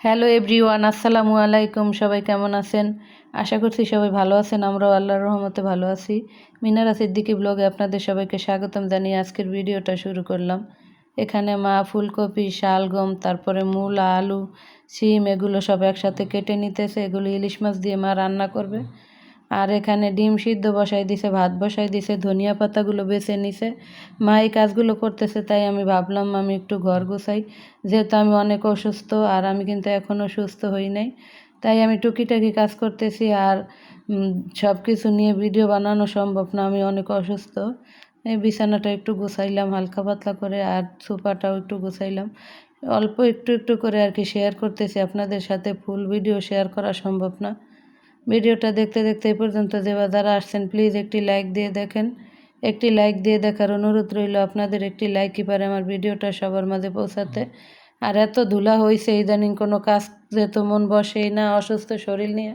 Hello everyone, আসসালামু আলাইকুম। সবাই কেমন আছেন? আশা করছি সবাই ভালো আছেন। আমরাও আল্লাহর রহমতে ভালো আছি। মিনারা সিদ্দিকি ব্লগে আপনাদের সবাইকে স্বাগতম জানিয়ে আজকের ভিডিওটা শুরু করলাম। এখানে মা, ফুলকপি, শালগম, তারপরে মূলা, আলু, শিম, এগুলো সব একসাথে কেটে নিতেছে। এগুলো ইলিশ মাছ দিয়ে মা রান্না করবে। আর এখানে ডিম সিদ্ধ বসাই দিছে, ভাত বসাই দিছে, ধনিয়া পাতাগুলো বেছে নিছে। মা এই কাজগুলো করতেছে, তাই আমি ভাবলাম আমি একটু ঘর গোছাই। যেহেতু আমি অনেক অসুস্থ আর আমি কিন্তু এখনও সুস্থ হই নাই, তাই আমি টুকিটাকি কাজ করতেছি আর সব কিছু নিয়ে ভিডিও বানানো সম্ভব না, আমি অনেক অসুস্থ। এই বিছানাটা একটু গুছাইলাম, হালকা পাতলা করে, আর সোফাটাও একটু গুছাইলাম। অল্প একটু একটু করে আর কি শেয়ার করতেছি, আপনাদের সাথে ফুল ভিডিও শেয়ার করা সম্ভব না। ভিডিওটা দেখতে দেখতে এই পর্যন্ত যে যারা আসছেন প্লিজ একটি লাইক দিয়ে দেখেন। একটি লাইক দিয়ে দেখার অনুরোধ রইল আপনাদের, একটি লাইকই পারে আমার ভিডিওটা সবার মাঝে পৌঁছাতে। আর এত ধুলা হয়েছে ইদানিং কোনো কাজ যেহেতু মন বসেই না, অসুস্থ শরীর নিয়ে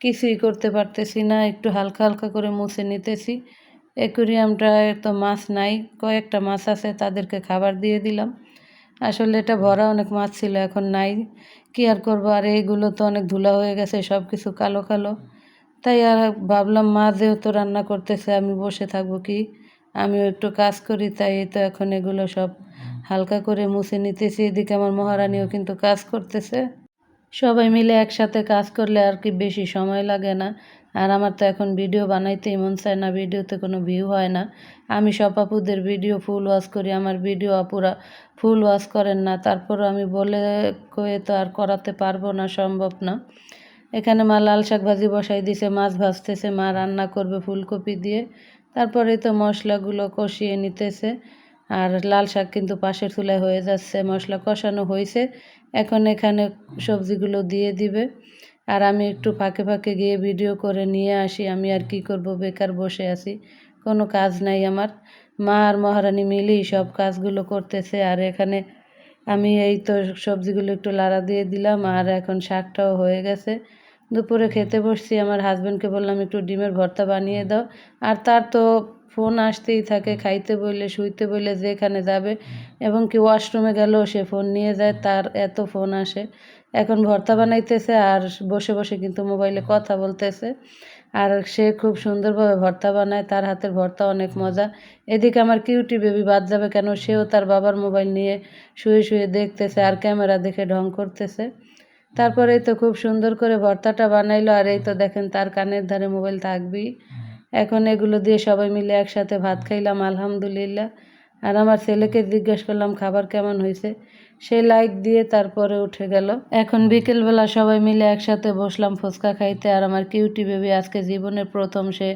কিছুই করতে পারতেছি না, একটু হালকা হালকা করে মুছে নিতেছি। অ্যাকুরিয়ামটা তো মাছ নাই, কয়েকটা মাছ আছে, তাদেরকে খাবার দিয়ে দিলাম। আসলে এটা ভরা অনেক মাছ ছিল, এখন নাই। কি আর করব? আর এইগুলো তো অনেক ধুলা হয়ে গেছে সব কিছু কালো কালো। তাই আর ভাবলাম, মা যেহেতু রান্না করতেছে, আমি বসে থাকব কি? আমিও একটু কাজ করি, তাই তো এখন এগুলো সব হালকা করে মুছে নিতেছি। এদিকে আমার মহারানীও কিন্তু কাজ করতেছে। সবাই মিলে একসাথে কাজ করলে আর কি বেশি সময় লাগে না। আর আমার তো এখন ভিডিও বানাইতেই মন চায় না ভিডিওতে কোনো ভিউ হয় না। আমি সব আপুদের ভিডিও ফুল ওয়াশ করি, আমার ভিডিও আপুরা ফুল ওয়াশ করেন না। তারপরও আমি বলে কয়ে তো আর করাতে পারব না, সম্ভব না। এখানে মা লাল শাক ভাজি বসাই দিছে, মাছ ভাজতেছে, মা রান্না করবে ফুলকপি দিয়ে। তারপরে তো মশলাগুলো কষিয়ে নিতেছে। আর লাল শাক কিন্তু পাশের চুলায় হয়ে যাচ্ছে, মশলা কষানো হয়েছে এখন এখানে সবজিগুলো দিয়ে দিবে। আর আমি একটু ফাঁকে ফাঁকে গিয়ে ভিডিও করে নিয়ে আসি, আমি আর কি করব? বেকার বসে আছি। কোনো কাজ নাই আমার। মা আর মহারানী মিলেই সব কাজগুলো করতেছে। আর এখানে আমি এই তো সবজিগুলো একটু লাড়া দিয়ে দিলাম, আর এখন শাকটাও হয়ে গেছে। দুপুরে খেতে বসছি। আমার হাজব্যান্ডকে বললাম, একটু ডিমের ভর্তা বানিয়ে দাও। আর তার তো ফোন আসতেই থাকে, খাইতে বললে শুইতে বললে যেখানে যাবে এবং কি ওয়াশরুমে গেলেও সে ফোন নিয়ে যায়, তার এত ফোন আসে। এখন ভর্তা বানাইতেছে আর বসে বসে কিন্তু মোবাইলে কথা বলতেছে। আর সে খুব সুন্দরভাবে ভর্তা বানায়, তার হাতের ভর্তা অনেক মজা। এদিকে আমার কিউটি বেবি বাদ যাবে কেন? সেও তার বাবার মোবাইল নিয়ে শুয়ে শুয়ে দেখতেছে আর ক্যামেরা দেখে ঢং করতেছে। তারপরে তো খুব সুন্দর করে ভর্তাটা বানাইলো আর এই তো দেখেন তার কানের ধারে মোবাইল থাকবেই। এখন এগুলো দিয়ে সবাই মিলে একসাথে ভাত খাইলাম আলহামদুলিল্লাহ। আর আমার ছেলেকে জিজ্ঞেস করলাম, খাবার কেমন হয়েছে? সে লাইক দিয়ে তারপরে উঠে গেল। এখন বিকেলবেলা সবাই মিলে একসাথে বসলাম ফুচকা খাইতে। আর আমার কিউটি বেবি আজকে জীবনের প্রথম, সে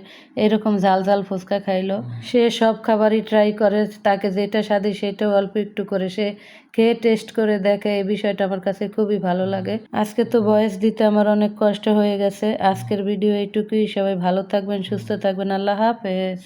এরকম ঝাল ঝাল ফুচকা খাইলো। সে সব খাবারই ট্রাই করে, তাকে যেটা স্বাদে সেটাও অল্প একটু করে। সে খেয়ে টেস্ট করে দেখে, এই বিষয়টা আমার কাছে খুবই ভালো লাগে। আজকে তো বয়স দিতে আমার অনেক কষ্ট হয়ে গেছে। আজকের ভিডিও এইটুকুই। সবাই ভালো থাকবেন, সুস্থ থাকবেন। আল্লাহ হাফেজ।